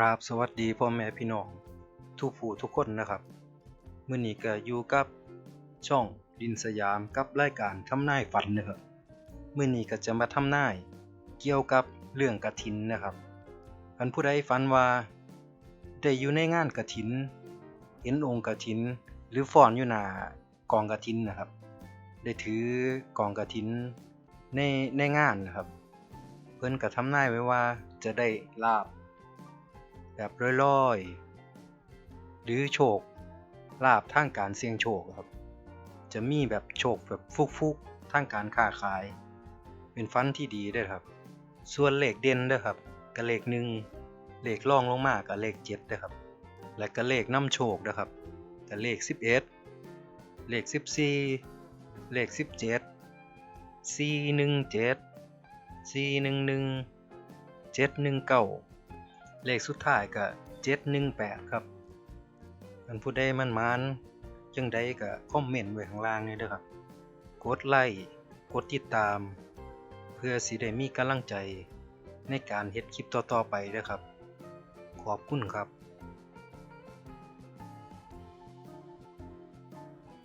ครับสวัสดีพ่อแม่พี่น้องทุกผู้ทุกคนนะครับมื้อนี้ก็อยู่กับช่องดินสยามกับรายการทำนายฝันนะครับมื้อนี้ก็จะมาทำนายเกี่ยวกับเรื่องกฐินนะครับอันผู้ใดฝันว่าได้อยู่ในงานกฐิน เห็นองค์กฐิน หรือฟ้อนอยู่หน้ากองกฐินนะครับ ได้ถือกองกฐินในในงานนะครับ เพิ่นก็ทำนายไว้ว่าจะได้ลาบ แบบลอยๆ หรือโชคลาบทางการเสี่ยงโชคครับ จะมีแบบโชคแบบฟุกๆทางการค้าขาย เป็นฟันที่ดีเด้วยครับ ส่วนเลขเด่นเด้อครับก็เลขหนึ่งเลขรองลงมาก็เลขเจ็ดเด้อครับ และก็เลขนำโชคเด้อครับก็เลขสิบเอ็ดเลขสิบสี่เลขสิบเจ็ดสี่หนึ่งเจ็ดสี่หนึ่งหนึ่งเจ็ดหนึ่งเก้า เลขสุดท้ายก็718 ครับมันผู้ใดมันมานจังใดก็คอมเมนต์ไว้ข้างล่างนี่เด้อครับ กดไลค์กดติดตาม เพื่อสิได้มีกำลังใจในการเฮ็ดคลิปต่อๆไปเด้อครับ ขอบคุณครับ